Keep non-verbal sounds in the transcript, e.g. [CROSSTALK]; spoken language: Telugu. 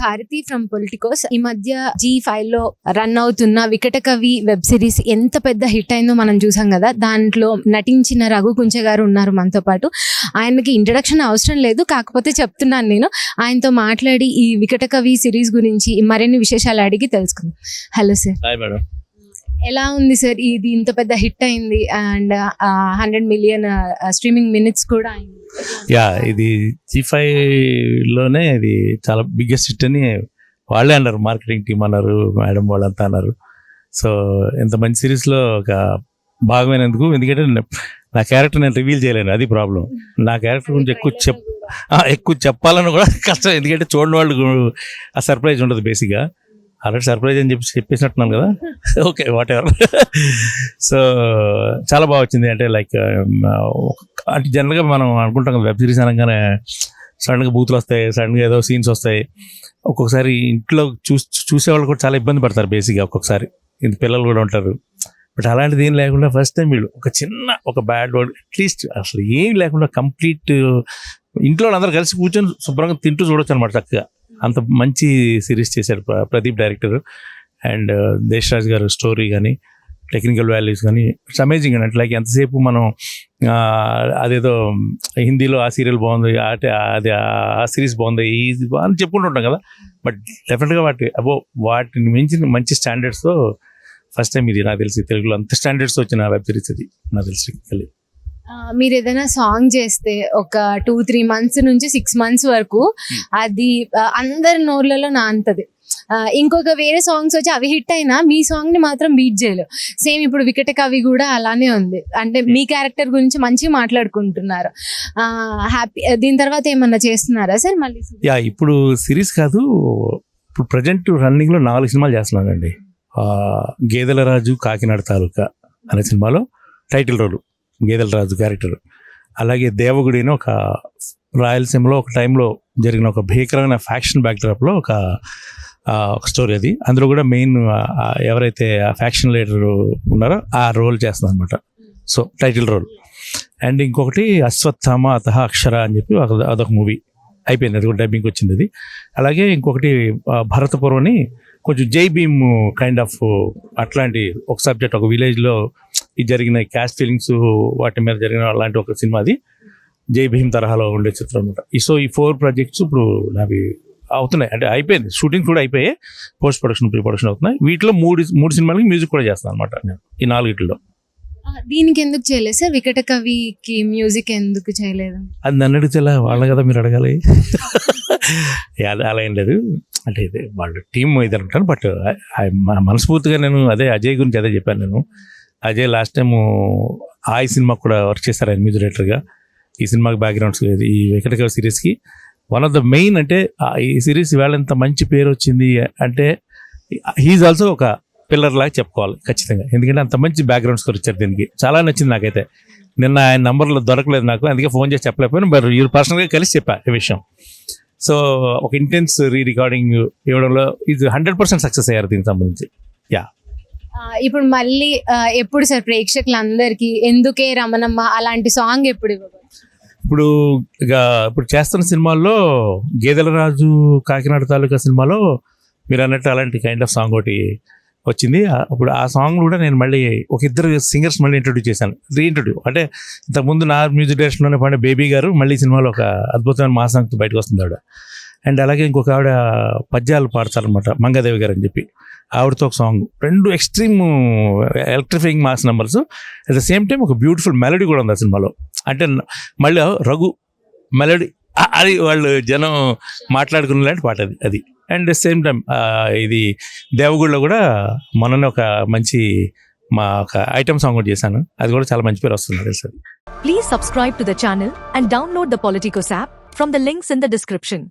భారతి ఫ్రమ్ పొలిటికోస్ ఈ మధ్య జీ ఫైవ్లో రన్ అవుతున్న వికట కవి వెబ్ సిరీస్ ఎంత పెద్ద హిట్ అయిందో మనం చూసాం కదా. దాంట్లో నటించిన రఘు కుంచ గారు ఉన్నారు మనతో పాటు. ఆయనకి ఇంట్రడక్షన్ అవసరం లేదు కాకపోతే చెప్తున్నాను నేను. ఆయనతో మాట్లాడి ఈ వికట కవి సిరీస్ గురించి మరిన్ని విశేషాలు అడిగి తెలుసుకుందాం. హలో సార్ ఎలా ఉంది సార్? ఇది ఇంత పెద్ద హిట్ అయింది and hundred million streaming minutes కూడా అయింది. యా ఇది జీ లోనే ఇది చాలా బిగ్గెస్ట్ హిట్ అని వాళ్ళే అన్నారు. మార్కెటింగ్ టీం అన్నారు మేడం వాళ్ళంతా అన్నారు. సో ఇంత మంచి సిరీస్లో ఒక భాగమైనందుకు ఎందుకంటే నా క్యారెక్టర్ నేను రివీల్ చేయలేను అది ప్రాబ్లం నా క్యారెక్టర్ గురించి ఎక్కువ చెప్ ఎక్కువ చెప్పాలని కూడా కష్టం. ఎందుకంటే చూడని వాళ్ళు ఆ సర్ప్రైజ్ ఉండదు బేసిక్గా ఆల్రెడీ సర్ప్రైజ్ అని చెప్పి చెప్పేసినట్టున్నాను కదా. ఓకే వాట్ ఎవర్ సో చాలా బాగా వచ్చింది. అంటే లైక్ um, అంటే జనరల్గా మనం అనుకుంటాం కదా వెబ్ సిరీస్ అనగానే సడన్గా బూతులు వస్తాయి సడన్గా ఏదో సీన్స్ వస్తాయి. ఒక్కొక్కసారి ఇంట్లో చూసి చూసేవాళ్ళు కూడా చాలా ఇబ్బంది పడతారు బేసిక్గా ఒక్కొక్కసారి. ఇంత పిల్లలు కూడా ఉంటారు. బట్ అలాంటిది ఏం లేకుండా ఫస్ట్ టైం వీళ్ళు ఒక చిన్న ఒక బ్యాడ్ వర్డ్ అట్లీస్ట్ అసలు ఏం లేకుండా కంప్లీట్ ఇంట్లో అందరూ కలిసి కూర్చొని శుభ్రంగా తింటూ చూడొచ్చు అనమాట చక్కగా. అంత మంచి సిరీస్ చేశాడు ప్ర- Pradeep director. And uh, Deshraj గారు స్టోరీ కానీ టెక్నికల్ వాల్యూస్ కానీ ఇట్స్ అమేజింగ్ అండి లైక్ ఎంతసేపు మనం అదేదో హిందీలో ఆ సీరియల్ బాగుంది అంటే అది ఆ సిరీస్ బాగుంది ఈజీ బా- అని చెప్పుకుంటుంటాం కదా. బట్ డెఫినెట్గా వాటి అబో వాటిని మించి మంచి స్టాండర్డ్స్తో ఫస్ట్ టైం ఇది నాకు తెలిసి తెలుగులో అంత స్టాండర్డ్స్ వచ్చిన వెబ్ సిరీస్ అది నాకు తెలిసి. కలిగి మీరు ఏదైనా సాంగ్ చేస్తే ఒక టూ త్రీ మంత్స్ నుంచి సిక్స్ మంత్స్ వరకు అది ఆ, అందరి నోర్లలో నాంతది. ఇంకొక వేరే సాంగ్స్ వచ్చి అవి హిట్ అయినా మీ సాంగ్ని మాత్రం బీట్ చేయలేవు. సేమ్ ఇప్పుడు వికట కవి కూడా అలానే ఉంది. అంటే మీ క్యారెక్టర్ గురించి మంచిగా మాట్లాడుకుంటున్నారు. హ్యాపీ దీని తర్వాత ఏమన్నా చేస్తున్నారా సార్ మళ్ళీ యా ఇప్పుడు సిరీస్ కాదు ఇప్పుడు ప్రజెంట్ రన్నింగ్లో నాలుగు సినిమాలు చేస్తున్నానండి. గేదెల రాజు కాకినాడ తాలూకా అనే సినిమాలో టైటిల్ రోల్. గేదెల రాజు క్యారెక్టర్. అలాగే దేవగుడి అని ఒక రాయలసీమలో ఒక టైంలో జరిగిన ఒక భీకరమైన ఫ్యాక్షన్ బ్యాక్డ్రాప్లో ఒక ఒక స్టోరీ అది. అందులో కూడా మెయిన్ ఎవరైతే ఆ ఫ్యాక్షన్ లీడర్ ఉన్నారో ఆ రోల్ చేస్తుంది అనమాట సో టైటిల్ రోల్. అండ్ ఇంకొకటి అశ్వత్థామ అతహ అక్షర అని చెప్పి ఒక- అదొక మూవీ. అయిపోయింది. అది కూడా డబ్బింగ్ వచ్చింది అది. అలాగే ఇంకొకటి భరతపురం అని కొంచెం జై భీమ్ కైండ్ ఆఫ్ అట్లాంటి ఒక సబ్జెక్ట్ ఒక విలేజ్లో ఈ జరిగిన క్యాస్ట్ ఫీలింగ్స్ వాటి మీద జరిగిన అలాంటి ఒక సినిమా అది. జై భీమ్ తరహాలో ఉండే చిత్రం అనమాట ఈ సో ఈ ఫోర్ ప్రాజెక్ట్స్ ఇప్పుడు నావి అవుతున్నాయి. అంటే అయిపోయింది. షూటింగ్ కూడా అయిపోయాయి. పోస్ట్ ప్రొడక్షన్ ప్రీ ప్రొడక్షన్ అవుతున్నాయి. వీటిలో మూడు మూడు సినిమాలకి మ్యూజిక్ కూడా చేస్తాను అనమాట నేను. ఈ నాలుగిట్లో దీనికి ఎందుకు చేయలేదు సార్? వికట కవికి మ్యూజిక్ ఎందుకు చేయలేదు? అది నన్ను అడిగితే వాళ్ళ కదా మీరు అడగాలి. [LAUGHS] అలా ఏం లేదు. అంటే ఇది వాళ్ళ టీం ఇది అనుకుంటాను బట్ మనస్ఫూర్తిగా నేను అదే అజయ్ గురించి అదే చెప్పాను నేను. అజయ్ లాస్ట్ టైం ఆ సినిమా కూడా వర్క్ చేశారు ఆయన మ్యూజిక్ డైరెక్టర్గా ఈ సినిమాకి బ్యాక్గ్రౌండ్స్ ఈ వెంకటకవ సిరీస్కి వన్ ఆఫ్ ద మెయిన్ అంటే ఈ సిరీస్ ఇవాళ ఎంత మంచి పేరు వచ్చింది అంటే హీఈ్ ఆల్సో ఒక పిల్లర్ లాగా చెప్పుకోవాలి ఖచ్చితంగా. ఎందుకంటే అంత మంచి బ్యాక్గ్రౌండ్ స్కోర్ ఇచ్చారు దీనికి. చాలా నచ్చింది నాకైతే. నిన్న ఆయన నంబర్లో దొరకలేదు నాకు అందుకే ఫోన్ చేసి చెప్పలేకపోయాను మీరు పర్సనల్గా కలిసి చెప్పా ఈ విషయం. సో ఒక ఇంటెన్స్ రీ రికార్డింగ్ ఇవ్వడంలో ఇది హండ్రెడ్ పర్సెంట్ సక్సెస్ అయ్యారు దీనికి సంబంధించి. ఆ, ఇప్పుడు మళ్ళీ ఎప్పుడు సార్ ప్రేక్షకులందరికీ ఎందుకే రమణమ్మ అలాంటి సాంగ్ ఎప్పుడు? ఇప్పుడు ఇక ఇప్పుడు చేస్తున్న సినిమాల్లో గేదెల రాజు కాకినాడ తాలూకా సినిమాలో మీరు అన్నట్టు అలాంటి కైండ్ ఆఫ్ సాంగ్ ఒకటి వచ్చింది. అప్పుడు ఆ సాంగ్ కూడా నేను మళ్ళీ ఒక ఇద్దరు సింగర్స్ మళ్ళీ ఇంట్రొడ్యూస్ చేశాను. రీఇంట్రొడ్యూ అంటే ఇంతకుముందు నా మ్యూజిక్ డైరెక్షన్లోనే పాడే బేబీ గారు మళ్ళీ సినిమాలో ఒక అద్భుతమైన మా సాంగ్తో బయటకు వస్తుంది ఆవిడ. అండ్ అలాగే ఇంకొక ఆవిడ పద్యాలు పాడతారనమాట మంగాదేవి గారు అని చెప్పి. ఆవిడతో ఒక సాంగ్ రెండు extreme electrifying mass numbers at the same time ఒక బ్యూటిఫుల్ మెలడీ కూడా ఉంది ఆ సినిమాలో. అంటే మళ్ళీ రఘు మెలడీ అది వాళ్ళు జనం మాట్లాడుకునేలాంటి పాట అది అది. అండ్ సేమ్ టైం ఇది దేవగుడిలో కూడా మొన్న ఒక మంచి మా ఒక ఐటమ్ సాంగ్ కూడా చేశాను. అది కూడా చాలా మంచి పేరు వస్తుంది sir. Please subscribe to the channel and download the Politicos app from the links in the description